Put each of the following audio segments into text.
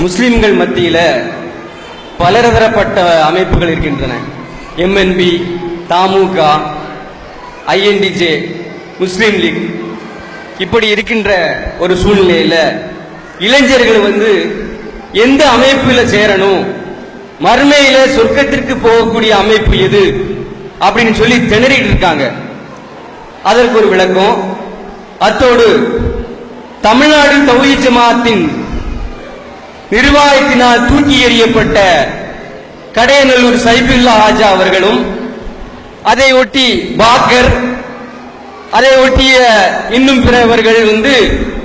முஸ்லிம்கள் மத்தியில் பலதரப்பட்ட அமைப்புகள் இருக்கின்றன. MNP தமுக INTJ Muslim league. இப்படி இருக்கின்ற ஒரு சூழ்நிலையில் இளைஞர்கள் வந்து எந்த அமைப்பில் சேரணும்? மறுமையில சொர்க்கத்திற்கு போகக்கூடிய அமைப்பு எது? அப்படின்னு சொல்லி திணறிட்டு இருக்காங்க. அதற்கு ஒரு விளக்கம். அத்தோடு தமிழ்நாடு தௌஹி ஜமாத்தின் நிர்வாகத்தினால் தூக்கி எறியப்பட்ட கடையநல்லூர் சைபுல்லா ஆஜா அவர்களும் அதை ஒட்டி பாக்கர் அதை ஒட்டிய இன்னும் பிறவர்கள் வந்து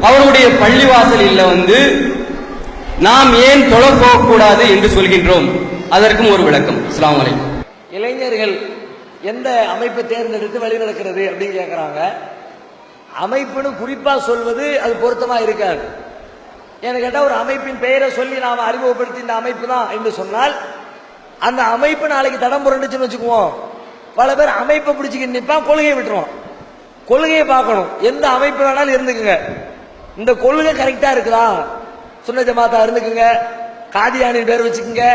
அவருடைய பள்ளிவாசலில் வந்து நாம் ஏன் தொலை போகக்கூடாது என்று சொல்கின்றோம். அதற்கும் ஒரு விளக்கம். இஸ்லாம் இளைஞர்கள் எந்த அமைப்பை தேர்ந்தெடுத்து வழிநடக்கிறது அப்படின்னு கேட்குறாங்க அமைப்புன்னு குறிப்பா சொல்வது அது பொருத்தமா இருக்காது. என கேட்டால் ஒரு அமைப்பின் பெயரை சொல்லி நாம் அறிமுகப்படுத்தி இந்த அமைப்பு தான் என்று சொன்னால் அந்த அமைப்பு நாளைக்கு தடம் புரண்டுச்சுன்னு வச்சுக்குவோம். பல பேர் அமைப்பை பிடிச்சிக்கிட்டு நிற்பான் கொள்கையை விட்டுருவோம். கொள்கையை பார்க்கணும். எந்த அமைப்பு வேணாலும் இருந்துக்குங்க. இந்த கொள்கை கரெக்டாக இருக்குதா? சுன்ன ஜமாத்தா இருந்துக்குங்க. காதியானின் பேர் வச்சுக்கோங்க.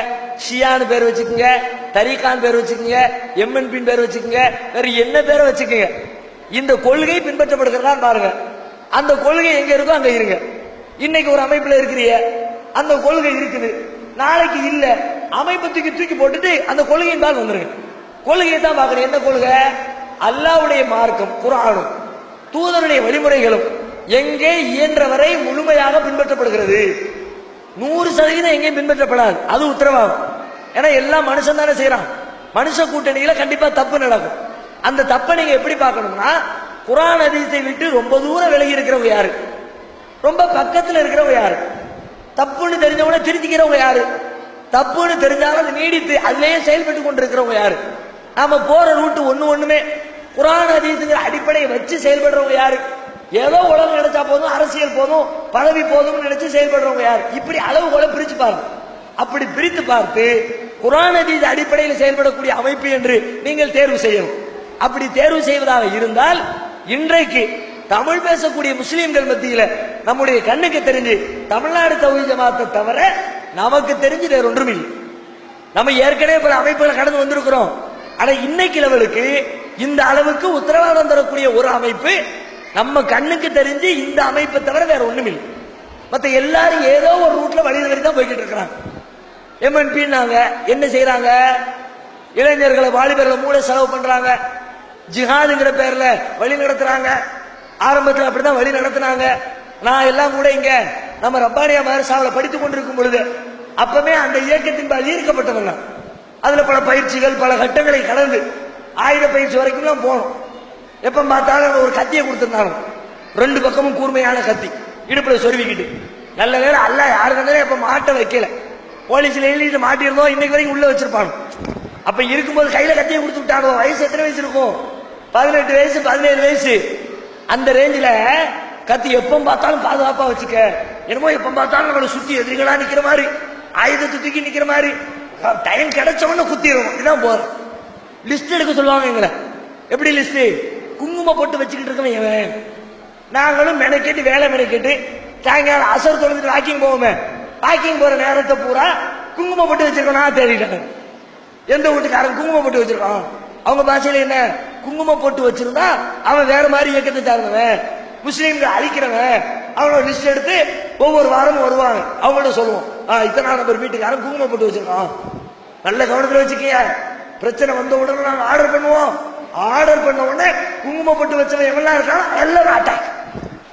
ஷியான்னு பேர் வச்சுக்கோங்க. தரீகான் பேர் வச்சுக்கோங்க. எம்என்பின் பேர் வச்சுக்கோங்க. வேற என்ன பேரை வச்சுக்கோங்க? இந்த கொள்கை பின்பற்றப்படுகிறதா பாருங்க. அந்த கொள்கை எங்க இருக்கோ அங்க இருங்க. இன்னைக்கு ஒரு அமைப்புல இருக்கிறீங்க அந்த கொள்கை இருக்குது. நாளைக்கு இல்ல. அமைப்பு தூக்கி தூக்கி போட்டுட்டு அந்த கொள்கையின் பால் வந்துருங்க. கொள்கையை தான் பார்க்கணும். என்ன கொள்கை? அல்லாவுடைய மார்க்கம் குரானும் தூதருடைய வழிமுறைகளும் எங்கே இயன்றவரை முழுமையாக பின்பற்றப்படுகிறது. நூறு சதவீதம் எங்கேயும் பின்பற்றப்படாது. அது உத்தரவாதம். ஏன்னா எல்லாம் மனுஷன் தானே செய்யறான் மனுஷ கூட்டணியில கண்டிப்பா தப்பு நடக்கும். அந்த தப்பை நீங்க எப்படி பார்க்கணும்னா குரான் அதிசை விட்டு ரொம்ப தூரம் விலகி இருக்கிறவங்க யாரு? ரொம்ப பக்கத்தில் இருக்கிறவங்க யாரு? தப்புன்னு தெரிஞ்சவங்க திருத்திக்கிறவங்க யாரு? தப்புன்னு தெரிஞ்சாலும் அது நீடித்து அதுலேயே செயல்பட்டு கொண்டு இருக்கிறவங்க யாரு? நாம போற ரூட்டு ஒண்ணு ஒண்ணுமே குரான் அதீசுங்கிற அடிப்படையை வச்சு செயல்படுறவங்க யாரு? ஏதோ உலகம் நினைச்சா போதும் அரசியல் போதும் பதவி போதும்னு நினைச்சு செயல்படுறவங்க யார்? இப்படி அளவுகோலை பிரிச்சு பாருங்க. அப்படி பிரித்து பார்த்து குரான் அதீத அடிப்படையில் செயல்படக்கூடிய அமைப்பு என்று நீங்கள் தேர்வு செய்யணும். அப்படி தேர்வு செய்வதாக இருந்தால் இன்றைக்கு தமிழ் பேசக்கூடிய முஸ்லீம்கள் மத்தியில நம்முடைய கண்ணுக்கு தெரிஞ்சு தமிழ்நாடு தௌஹி ஜமாத்தை தவிர நமக்கு தெரிஞ்சு வேற ஒன்றும் இல்லை. நம்ம ஏற்கனவே பல அமைப்புகளை கடந்து வந்திருக்கிறோம். ஆனா இன்னைக்கு லெவலுக்கு இந்த அளவுக்கு உத்தரவாதம் தரக்கூடிய ஒரு அமைப்பு நம்ம கண்ணுக்கு தெரிஞ்சு இந்த அமைப்பை தவிர வேற ஒண்ணும் இல்லை. மத்த எல்லாரும் ஏதோ ஒரு ரூட்ல வழி வழி தான் போய்கிட்டு இருக்கிறாங்க. எம்என்பின்னாங்க என்ன செய்யறாங்க இளைஞர்களை வாலிபர்களை மூளை செலவு பண்றாங்க. ஜிஹாதுங்கிற பேர்ல வழி நடத்துறாங்க. ஆரம்பத்தில் அப்படிதான் வழி நடத்தினாங்க. நான் எல்லாம் கூட இங்க நம்ம ரப்பானியா மதரசாவில் படித்துக் கொண்டிருக்கும் பொழுது அப்பவே அந்த இயக்கத்தின் பால் ஈர்க்கப்பட்டவங்க அதுல பல பயிற்சிகள் பல கட்டங்களை கடந்து ஆயுத பயிற்சி வரைக்கும் போனோம். எப்ப பார்த்தாலும் ஒரு கத்தியை கொடுத்துருந்தாங்க. ரெண்டு பக்கமும் கூர்மையான கத்தி. இடுப்புல சொருவிக்கிட்டு. நல்ல நேரம் அல்ல யாருக்கு எப்ப மாட்ட வைக்கல. போலீஸ்ல எழுதிட்டு மாட்டியிருந்தோம் இன்னைக்கு வரைக்கும் உள்ள வச்சிருப்பாங்க. அப்ப இருக்கும்போது கையில கத்தியை கொடுத்து விட்டாங்க. வயசு எத்தனை வயசு இருக்கும்? பதினெட்டு வயசு பதினேழு வயசு. அந்த ரேஞ்சில் கத்தி எப்போ பார்த்தாலும் பாதுகாப்பாக வச்சுக்க. என்னமோ எப்போ பார்த்தாலும் நம்மளை சுற்றி எதிரிகளாக நிற்கிற மாதிரி ஆயுதத்தை தூக்கி நிற்கிற மாதிரி. டைம் கிடைச்ச குத்திடுவோம். இதுதான் போகிறோம் லிஸ்ட் எடுக்க சொல்லுவாங்க எங்களை. எப்படி லிஸ்ட் குங்குமம் போட்டு வச்சுக்கிட்டு இருக்கவன் இவன். நாங்களும் மெனக்கெட்டு வேலை மெனக்கெட்டு சாயங்காலம் அசர் தொழுதுட்டு வாக்கிங் போவோமே. வாக்கிங் போகிற நேரத்தை பூரா குங்குமம் போட்டு வச்சிருக்கோம். நான் தேடிட்டேன். எந்த வீட்டுக்காரன் குங்குமம் போட்டு வச்சிருக்கோம் அவங்க பாஷையில் என்ன? குங்குமம் போட்டு வச்சிருந்தா அவன் வேற மாதிரி இயக்கத்தை சார்ந்தவன். முஸ்லீம்கள் அழிக்கிறவன். அவனோட லிஸ்ட் எடுத்து ஒவ்வொரு வாரமும் வருவாங்க அவங்கள்ட்ட சொல்லுவோம் ஆ இத்தனை நம்பர் வீட்டுக்காரன் குங்குமம் போட்டு வச்சிருக்கான். நல்ல கவனத்தில் வச்சுக்கிய. பிரச்சனை வந்த உடனே நாங்கள் ஆர்டர் பண்ணுவோம். ஆர்டர் பண்ண உடனே குங்குமம் போட்டு வச்சவன் எவெல்லாம் இருக்கான் எல்லாரும் அட்டாக்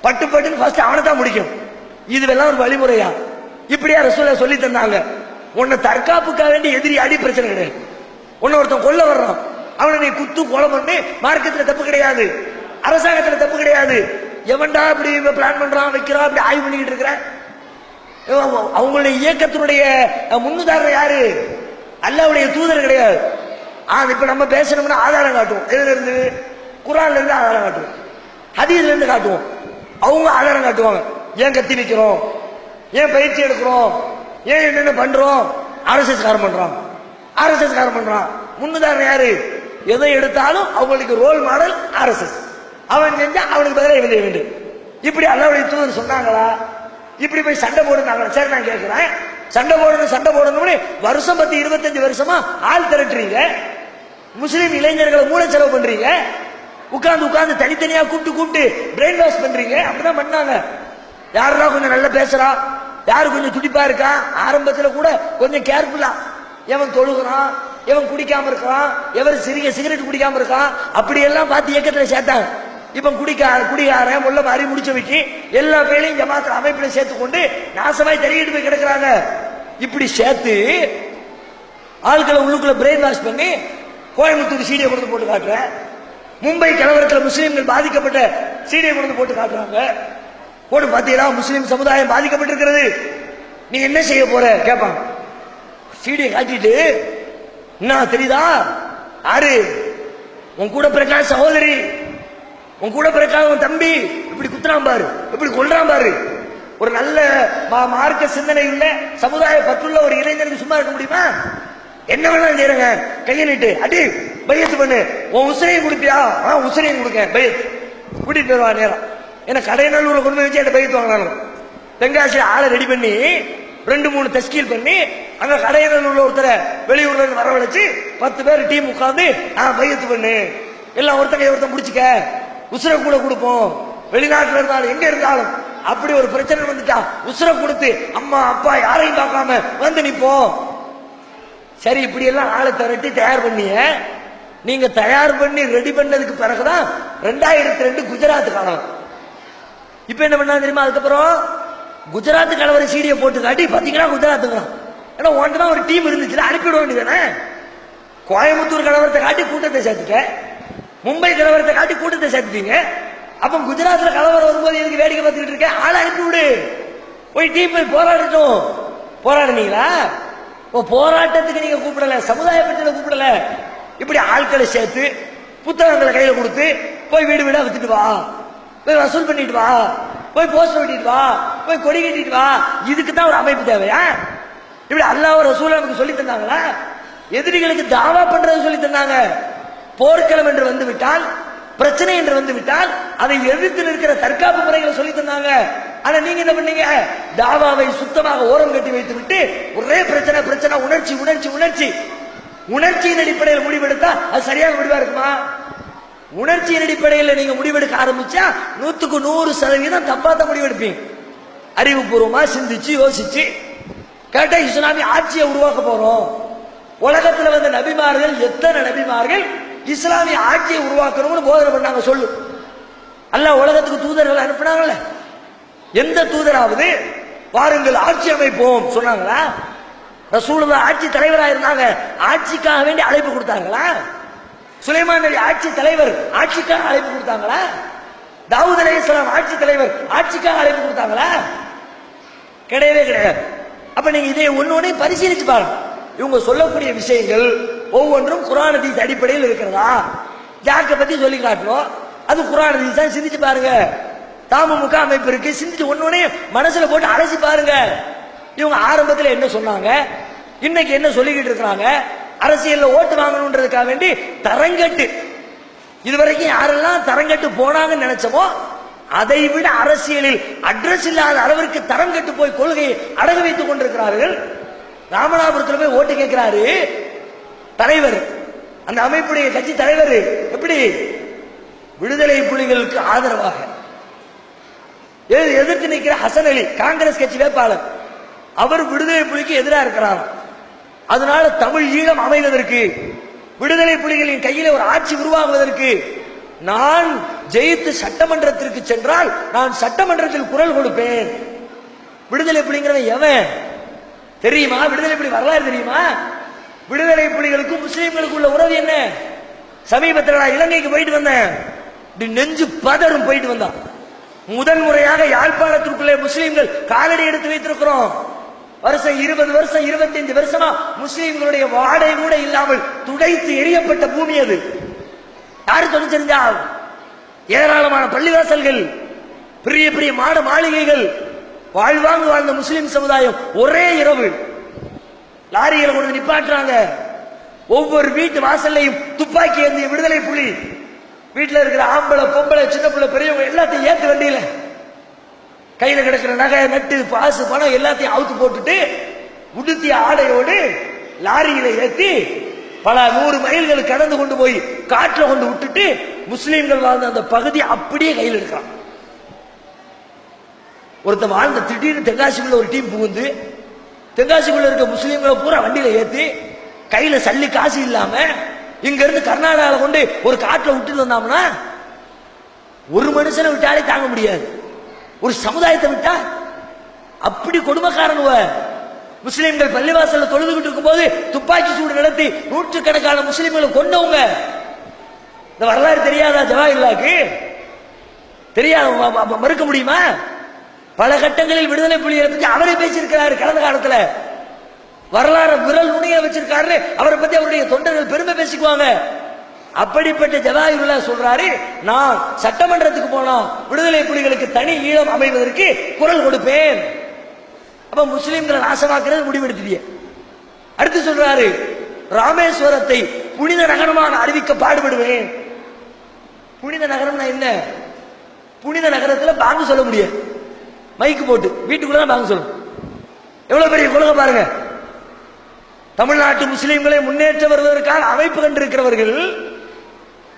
பட்டு பட்டுன்னு ஃபர்ஸ்ட் அவனை தான் முடிக்கும். இதுவெல்லாம் ஒரு வழிமுறையா? இப்படியா ரசூல சொல்லி தந்தாங்க. உன்னை தற்காப்புக்காக வேண்டி எதிரி அடி பிரச்சனை கிடையாது. உன்னை ஒருத்தன் கொல்ல வர்றான். அவனை நீ குத்து கொலை பண்ணு மார்க்கத்தில் தப்பு கிடையாது. அரசாங்கத்தில் தப்பு கிடையாது. எவன்டா இப்படி பிளான் பண்றான் வைக்கிறான் அப்படி ஆய்வு பண்ணிக்கிட்டு இருக்கிற? அவங்களுடைய இயக்கத்தினுடைய முன்னுதாரணம் யாரு? அல்லாவுடைய தூதர் கிடையாது. ஆ இப்ப நம்ம பேசணும்னா ஆதாரம் காட்டுவோம். எதுல இருந்து? குரான்ல இருந்து ஆதாரம் காட்டுவோம். ஹதீஸ்ல இருந்து காட்டுவோம். அவங்க ஆதாரம் காட்டுவாங்க. ஏன் கத்தி நிற்கிறோம் ஏன் பயிற்சி எடுக்கிறோம்? ஏன் என்னென்ன பண்றோம்? ஆர்எஸ்எஸ் காரம் பண்றான். ஆர்எஸ்எஸ் காரம் பண்றான். முன்னுதாரணம் யாரு? எதை எடுத்தாலும் அவங்களுக்கு ரோல் மாடல் ஆர்எஸ்எஸ் அவன் செஞ்சா அவனுக்கு பதிலாக எழுத வேண்டும். இப்படி அல்லாவுடைய தூதர் சொன்னாங்களா? இப்படி போய் சண்டை போடுனாங்களா? சரி நான் கேட்கிறேன். சண்டை போடணும் சண்டை போடணும்னு வருஷம் பத்து இருபத்தஞ்சு வருஷமா ஆள் திரட்டுறீங்க. முஸ்லீம் இளைஞர்களை மூளை செலவு பண்றீங்க. உட்கார்ந்து உட்கார்ந்து தனித்தனியா கூப்பிட்டு கூப்பிட்டு பிரெயின் வாஷ் பண்றீங்க. அப்படிதான் பண்ணாங்க. யாரெல்லாம் கொஞ்சம் நல்லா பேசுறா? யாரு கொஞ்சம் துடிப்பா இருக்கா? ஆரம்பத்துல கூட கொஞ்சம் கேர்ஃபுல்லா எவன் தொழுகிறான்? எவன் குடிக்காம இருக்கான் எவன் சிறிய சிகரெட் குடிக்காம இருக்கான் அப்படி எல்லாம் பார்த்து இயக்கத்தில் சேர்த்தாங்க. இப்ப குடிக்க குடிகாரன் முள்ள மாறி முடிச்ச வைக்கி எல்லா பேரையும் ஜமாத்துல அமைப்பில் சேர்த்து கொண்டு நாசமாய் தெரியிட்டு போய் கிடக்குறாங்க. இப்படி சேர்த்து ஆட்களை உள்ளுக்குள்ள பிரெயின் வாஷ் பண்ணி கோயம்புத்தூர் சீடியை கொண்டு போட்டு காட்டுறேன் மும்பை கலவரத்தில் முஸ்லீம்கள் பாதிக்கப்பட்ட சீடியை கொண்டு போட்டு காட்டுறாங்க. போட்டு பார்த்தீங்கன்னா முஸ்லீம் சமுதாயம் பாதிக்கப்பட்டிருக்கிறது. நீ என்ன செய்ய போற? கேட்பாங்க சீடியை காட்டிட்டு என்ன தெரியுதா? ஆறு. உன் கூட பிறக்கா சகோதரி. உன் கூட பிறக்கா உன் தம்பி. இப்படி குத்துறான் பாரு. இப்படி கொள்றான் பாரு. ஒரு நல்ல மார்க்க சிந்தனை உள்ள சமுதாய பற்றுள்ள ஒரு இளைஞனுக்கு சும்மா இருக்க முடியுமா? என்ன வேணாலும் செய்யறங்க கையை நீட்டு. அடி பையத்து பண்ணு. உன் உசிரையும் கொடுப்பியா? ஆ உசிரையும் கொடுக்க பையத் கூட்டிட்டு வருவா நேரம் ஏன்னா கடைநல்லூர்ல கொண்டு வச்சு அந்த பையத்து வாங்கினாலும் தென்காசி ஆளை ரெடி பண்ணி ரெண்டு மூணு தஸ்கீல் பண்ணி அங்க உள்ள ஒருத்தரை வெளியூர்ல இருந்து வரவழைச்சு பத்து பேர் டீம் உட்காந்து நான் பையத்து பண்ணு. எல்லாம் ஒருத்தங்க ஒருத்தன் முடிச்சுக்க உசுர கூட கொடுப்போம். வெளிநாட்டுல இருந்தாலும் எங்க இருந்தாலும். அப்படி ஒரு பிரச்சனை வந்துட்டா உசுர கொடுத்து அம்மா அப்பா யாரையும் பார்க்காம வந்து நிப்போம். சரி இப்படி எல்லாம் ஆளை திரட்டி தயார் பண்ணிய நீங்க தயார் பண்ணி ரெடி பண்ணதுக்கு பிறகுதான் ரெண்டாயிரத்தி ரெண்டு குஜராத் கலவரம் இப்ப என்ன பண்ணா தெரியுமா? அதுக்கப்புறம் குஜராத் கலவர சீடியை போட்டு காட்டி பாத்தீங்கன்னா குஜராத்துக்கலாம் ஏன்னா உன்ட்டு தான் ஒரு டீம் இருந்துச்சுல அனுப்பிவிட வேண்டியதானே கோயம்புத்தூர் கலவரத்தை காட்டி கூட்டத்தை சேர்த்துட்ட. மும்பை கலவரத்தை காட்டி கூட்டத்தை சேர்த்துட்டீங்க. அப்ப குஜராத்ல கலவரம் வரும்போது எதுக்கு வேடிக்கை பார்த்துக்கிட்டு இருக்கேன் ஆளை அனுப்பி விடு. போய் டீம் போய் போராடட்டும். போராடுனீங்களா? ஓ போராட்டத்துக்கு நீங்க கூப்பிடல சமுதாய பற்றியில கூப்பிடல. இப்படி ஆட்களை சேர்த்து புத்தகங்களை கையில கொடுத்து போய் வீடு வீடா வித்துட்டு வா. போய் வசூல் பண்ணிட்டு வா. போய் போஸ்டர் ஒட்டிட்டு வா. போய் கொடி கட்டிட்டு வா. இதுக்கு தான் ஒரு அமைப்பு தேவையா? இப்படி அல்லாஹ் ரசூல் நமக்கு சொல்லி தந்தாங்களா? எதிரிகளுக்கு தாவா பண்றது சொல்லி தந்தாங்க. போர்க்களம் என்று வந்து விட்டால் பிரச்சனை என்று வந்து விட்டால் அதை எதிர்த்து நிற்கிற தற்காப்பு முறைகளை சொல்லி தந்தாங்க. ஆனா நீங்க என்ன பண்ணீங்க? தாவாவை சுத்தமாக ஓரம் கட்டி வைத்து விட்டு ஒரே பிரச்சனை பிரச்சனை உணர்ச்சி உணர்ச்சி உணர்ச்சி. உணர்ச்சியின் அடிப்படையில் முடிவெடுத்தா அது சரியான முடிவா இருக்குமா? உணர்ச்சியின் அடிப்படையில் நீங்க முடிவெடுக்க ஆரம்பிச்சா நூத்துக்கு நூறு சதவீதம் தப்பாத்த முடிவெடுப்பீங்க. அறிவுபூர்வமா சிந்திச்சு யோசிச்சு கேட்டா இஸ்லாமிய ஆட்சியை உருவாக்க போறோம். உலகத்துல வந்த நபிமார்கள் எத்தனை நபிமார்கள் இஸ்லாமிய ஆட்சியை உருவாக்கணும்னு போதனை பண்ணாங்க சொல்லு. அல்ல உலகத்துக்கு தூதர்கள் அனுப்புனாங்கல்ல? எந்த தூதராவது வாருங்கள் ஆட்சி அமைப்போம் சொன்னாங்களா? ரசூலுல்லா ஆட்சி தலைவராக இருந்தாங்க ஆட்சிக்காக வேண்டி அழைப்பு கொடுத்தாங்களா சுலைமான் நபி ஆட்சி தலைவர் ஆட்சிக்காக அழைப்பு கொடுத்தாங்களா? தாவூத் அலைஹிஸ்ஸலாம் ஆட்சி தலைவர் ஆட்சிக்காக அழைப்பு கொடுத்தாங்களா? கிடையவே கிடையாது. அப்ப நீங்க இதை ஒன்னொன்னே பரிசீலிச்சு பாருங்க. இவங்க சொல்லக்கூடிய விஷயங்கள் ஒவ்வொன்றும் குரான் ஹதீஸ் அடிப்படையில் இருக்கிறதா? ஜாக்க பத்தி சொல்லி காட்டணும்? அது குரான் ஹதீஸ் தான் சிந்திச்சு பாருங்க. தாமமுக அமைப்பு இருக்கு. சிந்திச்சு ஒன்னொன்னே மனசுல போட்டு அலசி பாருங்க. இவங்க ஆரம்பத்துல என்ன சொன்னாங்க? இன்னைக்கு என்ன சொல்லிக்கிட்டு இருக்கிறாங்க? அரசியல்ல ஓட்டு வாங்கணுன்றதுக்காக வேண்டி தரங்கட்டு. இதுவரைக்கும் யாரெல்லாம் தரங்கட்டு போனாங்கன்னு நினைச்சமோ அதை விட அரசியலில் அட்ரஸ் இல்லாத அளவிற்கு தரம் கட்டு போய் கொள்கையை அடகு வைத்துக் கொண்டிருக்கிறார்கள். ராமநாதபுரத்தில் போய் ஓட்டு கேட்கிறாரு. தலைவர். அந்த அமைப்புடைய கட்சி தலைவர் எப்படி? விடுதலை புலிகளுக்கு ஆதரவாக. எதிர்த்து நிற்கிற ஹசன் அலி காங்கிரஸ் கட்சி வேட்பாளர். அவர் விடுதலை புலிக்கு எதிராக இருக்கிறார் அதனால தமிழ் ஈழம் அமைவதற்கு விடுதலை புலிகளின் கையில் ஒரு ஆட்சி உருவாகுவதற்கு நான் ஜெயித்து சட்டமன்றத்திற்கு சென்றால் நான் சட்டமன்றத்தில் குரல் கொடுப்பேன். விடுதலை புலிங்கிறவன் எவன்? தெரியுமா? விடுதலை புலி வரலாறு தெரியுமா? விடுதலை புலிகளுக்கும் முஸ்லீம்களுக்கும் உள்ள உறவு என்ன? சமீபத்தில் நான் இலங்கைக்கு போயிட்டு வந்தேன். இப்படி நெஞ்சு பதறும் போயிட்டு வந்தான். முதன் முறையாக யாழ்ப்பாணத்திற்குள்ளே முஸ்லீம்கள் காலடி எடுத்து வைத்திருக்கிறோம். வருஷம் இருபது வருஷம் இருபத்தஞ்சு வருஷமா முஸ்லீம்களுடைய வாடை கூட இல்லாமல் துடைத்து எரியப்பட்ட பூமி அது. யாரு தொலைச்சிருந்தா ஏராளமான பள்ளிவாசல்கள் பெரிய பெரிய மாட மாளிகைகள் வாழ்வாங்கு வாழ்ந்த முஸ்லிம் சமுதாயம் ஒரே இரவு. லாரிகளை கொண்டு நிப்பாட்டுறாங்க. ஒவ்வொரு வீட்டு வாசல்லையும் துப்பாக்கி ஏந்திய விடுதலை புலி. வீட்டில் இருக்கிற ஆம்பளை பொம்பளை சின்ன பிள்ளை பெரியவங்க எல்லாத்தையும் ஏத்து வண்டியில. கையில கிடக்கிற நகை நட்டு பாசு பணம் எல்லாத்தையும் அவுத்து போட்டுட்டு உடுத்திய ஆடையோடு லாரியில ஏத்தி பல நூறு மைல்கள் கடந்து கொண்டு போய் காட்டுல கொண்டு விட்டுட்டு முஸ்லீம்கள் வாழ்ந்த அந்த பகுதி அப்படியே கையில் எடுக்கிறான். ஒருத்தன் வாழ்ந்த திடீர்னு தென்காசிக்குள்ள ஒரு டீம் புகுந்து தென்காசிக்குள்ள இருக்க முஸ்லீம்களை பூரா வண்டியில ஏத்தி கையில சல்லி காசு இல்லாம இங்க இருந்து கர்நாடகாவில் கொண்டு ஒரு காட்டுல விட்டுட்டு வந்தோம்னா ஒரு மனுஷனை விட்டாலே தாங்க முடியாது. ஒரு சமுதாயத்தை விட்டா அப்படி கொடுமைக்காரனுவ முஸ்லீம்கள் பள்ளிவாசல்ல தொழுதுகிட்டு இருக்கும்போது துப்பாக்கி சூடு நடத்தி நூற்றுக்கணக்கான முஸ்லீம்களை கொண்டவங்க இந்த வரலாறு தெரியாதா ஜவாஹிர்லாக்கு தெரியாத மறுக்க முடியுமா? பல கட்டங்களில் விடுதலை புலிகளை பற்றி அவரே பேசியிருக்கிறாரு கடந்த காலத்துல. வரலாறு விரல் நுனிய வச்சிருக்காரு அவரை பத்தி அவருடைய தொண்டர்கள் பெருமை பேசிக்குவாங்க. அப்படிப்பட்ட ஜவாஹிருல்லா சொல்றாரு நான் சட்டமன்றத்துக்கு போனா விடுதலை புலிகளுக்கு தனி ஈழம் அமைவதற்கு குரல் கொடுப்பேன். அப்ப முஸ்லிம்களை நாசமாக்குறது முடிவெடுத்துட்டிய. அடுத்து சொல்றாரு ராமேஸ்வரத்தை புனித நகரமாக அறிவிக்க பாடுபடுவேன். புனித நகரம்னா என்ன? புனித நகரத்துல பாங்கு சொல்ல முடியாது. மைக்கு போட்டு வீட்டுக்குள்ள தான் பாங்கு சொல்லணும் எவ்வளவு பெரிய குலக பாருங்க. தமிழ்நாட்டு முஸ்லீம்களை முன்னேற்ற வருவதற்காக அமைப்பு கண்டிருக்கிறவர்கள்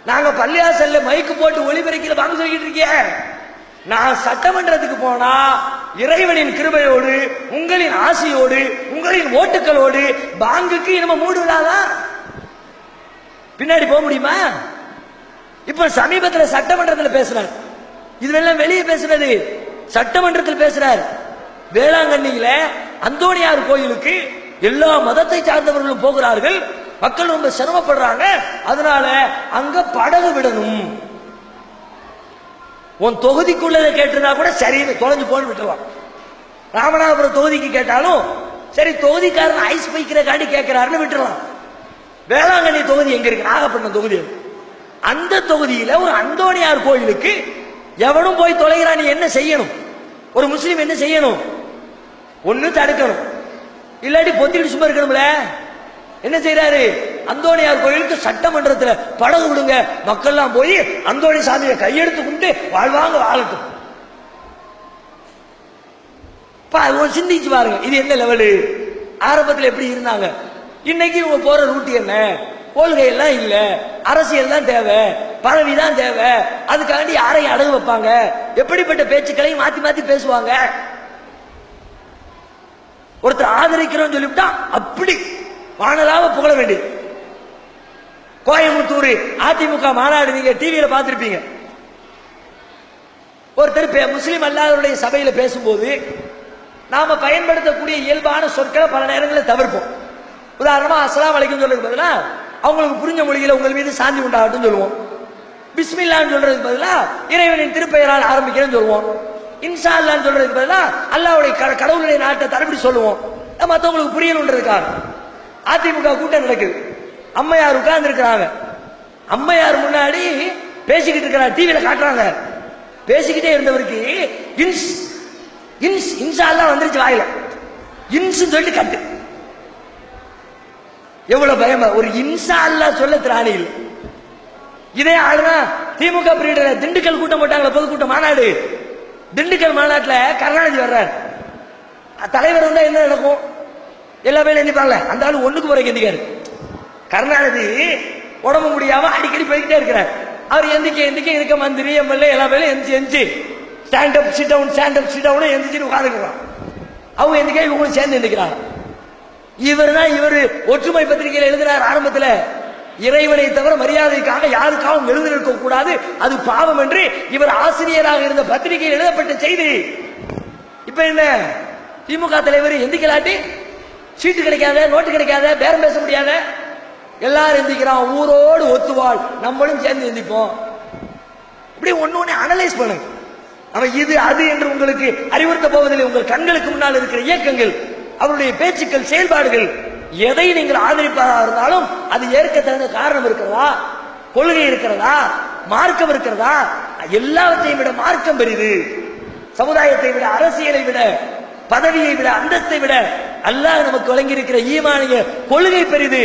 நாங்க பள்ளியாசல்ல மைக்கு போட்டு ஒளிபெருக்கில பாங்கு சொல்லிட்டு இருக்கேன் நான் சட்டமன்றத்துக்கு போனா இறைவனின் கிருபையோடு உங்களின் ஆசையோடு உங்களின் ஓட்டுக்களோடு பாங்குக்கு இனிமே மூடுவிடாதான் பின்னாடி போக முடியுமா? இப்ப சமீபத்தில் சட்டமன்றத்தில் பேசுறார். இதுவெல்லாம் வெளியே பேசுறது சட்டமன்றத்தில் பேசுறார். வேளாங்கண்ணியில அந்தோணியார் கோயிலுக்கு எல்லா மதத்தை சார்ந்தவர்களும் போகிறார்கள். மக்கள் ரொம்ப சிரமப்படுறாங்க. அதனால அங்க படகு விடணும். உன் தொகுதிக்குள்ளதை கேட்டிருந்தா கூட சரின்னு தொலைஞ்சு போன்னு விட்டுருவான். ராமநாதபுரம் தொகுதிக்கு கேட்டாலும் சரி தொகுதிக்காரன் ஐஸ் பைக்கிற காண்டி கேட்கிறாருன்னு விட்டுருவான் வேளாங்கண்ணி தொகுதி எங்க இருக்கு? நாகப்பட்டினம் தொகுதி அந்த தொகுதியில ஒரு அந்தோணியார் கோயிலுக்கு எவனும் போய் தொலைகிறான் நீ என்ன செய்யணும்? ஒரு முஸ்லீம் என்ன செய்யணும்? ஒன்று தடுக்கணும். இல்லாட்டி பொத்திட்டு சும்மா இருக்கணும்ல? என்ன செய்யறாரு அந்தோணியார் கோயிலுக்கு சட்டமன்றத்துல படகு விடுங்க. மக்கள்லாம் போய் அந்தோணி சாமியை கையெடுத்து கொண்டு வாழ்வாங்க வாழட்டும். பா, ஒரு சிந்திச்சு பாருங்க. இது என்ன லெவலு ஆரம்பத்தில் எப்படி இருந்தாங்க? இன்னைக்கு போற ரூட் என்ன? கொள்கையெல்லாம் இல்லை. இல்ல அரசியல் தான் தேவை. பதவி தான் தேவை. அதுக்காண்டி யாரையும் அடகு வைப்பாங்க. எப்படிப்பட்ட பேச்சுக்களையும் மாத்தி மாத்தி பேசுவாங்க. ஒருத்தர் ஆதரிக்கிறோம் சொல்லிவிட்டா அப்படி வானலாவ புகழ வேண்டியது. கோயம்புத்தூர் அதிமுக மாநாடு நீங்க டிவியில பார்த்திருப்பீங்க. ஒருத்தர் பே- அல்லாதவருடைய சபையில பேசும்போது நாம பயன்படுத்தக்கூடிய இயல்பான சொற்களை பல நேரங்களில் தவிர்ப்போம். உதாரணமா அஸ்லாம் அலைக்கும் சொல்றதுக்கு பதிலா அவங்களுக்கு புரிஞ்ச மொழியில் உங்கள் மீது சாந்தி உண்டாகட்டும் சொல்லுவோம். பிஸ்மில்லான்னு சொல்றதுக்கு பதிலாக இறைவனின் திருப்பெயரால் ஆரம்பிக்கிறேன்னு சொல்லுவோம். இன்ஷா அல்லான்னு சொல்றதுக்கு பதிலாக அல்லாவுடைய க- கடவுளுடைய நாட்டை தரப்படி சொல்லுவோம். மற்றவங்களுக்கு புரியணுன்றதுக்காக. அதிமுக கூட்டம் நடக்குது. அம்மையார் உட்கார்ந்து இருக்கிறாங்க அம்மையார் முன்னாடி பேசிக்கிட்டு இருக்கிறார் டிவியில காட்டுறாங்க. பேசிக்கிட்டே இருந்தவருக்கு இன்ஸ் இன்ஸ் இன்ஷா வந்துருச்சு வாயில. இன்ஸ் சொல்லிட்டு கட்டு. எவ்வளவு பயமா? ஒரு இன்சா அல்லாஹ் சொல்ல திராணி இல்லை. இதே ஆளுனா திமுக பிரீடர் திண்டுக்கல் கூட்டம் போட்டாங்களா பொதுக்கூட்டம் மாநாடு. திண்டுக்கல் மாநாட்டில் கருணாநிதி வர்றார். தலைவர் வந்தா என்ன நடக்கும்? எல்லா பேரும் நினைப்பாங்களே அந்த ஆளு ஒண்ணுக்கு போற எந்திக்காரு கருணாநிதி உடம்பு முடியாம அடிக்கடி போய்கிட்டே இருக்கிறார். அவர் எந்திக்க எந்திக்க இருக்க மந்திரி எம்எல்ஏ எல்லா பேரும் எந்திச்சு எந்திச்சு stand up sit down stand up sit down எந்திச்சு உட்காந்துக்கிறான் அவங்க எந்திக்க இவங்களும் சேர்ந்து எந்திக்கிறாங்க இவர் தான் இவர் ஒற்றுமை பத்திரிகையில் எழுதினார் ஆரம்பத்துல. இறைவனை தவிர மரியாதைக்காக யாருக்காகவும் எழுந்திருக்க கூடாது. அது பாவம் என்று இவர் ஆசிரியராக இருந்த பத்திரிகையில் எழுதப்பட்ட செய்தி. இப்ப என்ன? திமுக தலைவர் எந்திக்கலாட்டி? சீட்டு கிடைக்காத நோட்டு கிடைக்காத பேரம் பேச முடியாத? எல்லாரும் எந்திக்கிறான் ஊரோடு ஒத்துவாள். நம்மளும் சேர்ந்து எந்திப்போம். இப்படி ஒன்னு ஒண்ணு அனலைஸ் பண்ணுங்க. நம்ம இது அது என்று உங்களுக்கு அறிவுறுத்த போவதில்லை. உங்கள் கண்களுக்கு முன்னால் இருக்கிற இயக்கங்கள். அவருடைய பேச்சுக்கள் செயல்பாடுகள் எதை நீங்கள் ஆதரிப்பதாக இருந்தாலும் அது ஏற்கத்தகுந்த காரணம் இருக்கிறதா? கொள்கை இருக்கிறதா? மார்க்கம் இருக்கிறதா? எல்லாவற்றையும் விட மார்க்கம் பெரிது. சமுதாயத்தை விட அரசியலை விட பதவியை விட அந்தஸ்தை விட அல்லாஹ் நமக்கு வழங்கி இருக்கிற ஈமானிய கொள்கை பெரிது.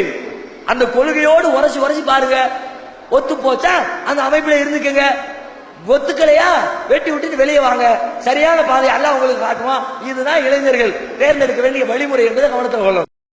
அந்த கொள்கையோடு உரசி உரசி பாருங்க. ஒத்து போச்சா அந்த அமைப்பில் இருந்துக்கங்க. ஒத்துக்கலையா? வெட்டி விட்டுட்டு வெளியே வாங்க. சரியான பாதை அல்லாஹ் உங்களுக்கு காட்டுவான். இதுதான் இளைஞர்கள். தேர்ந்தெடுக்க வேண்டிய வழிமுறை என்பதை கவனத்தில் கொள்ளும்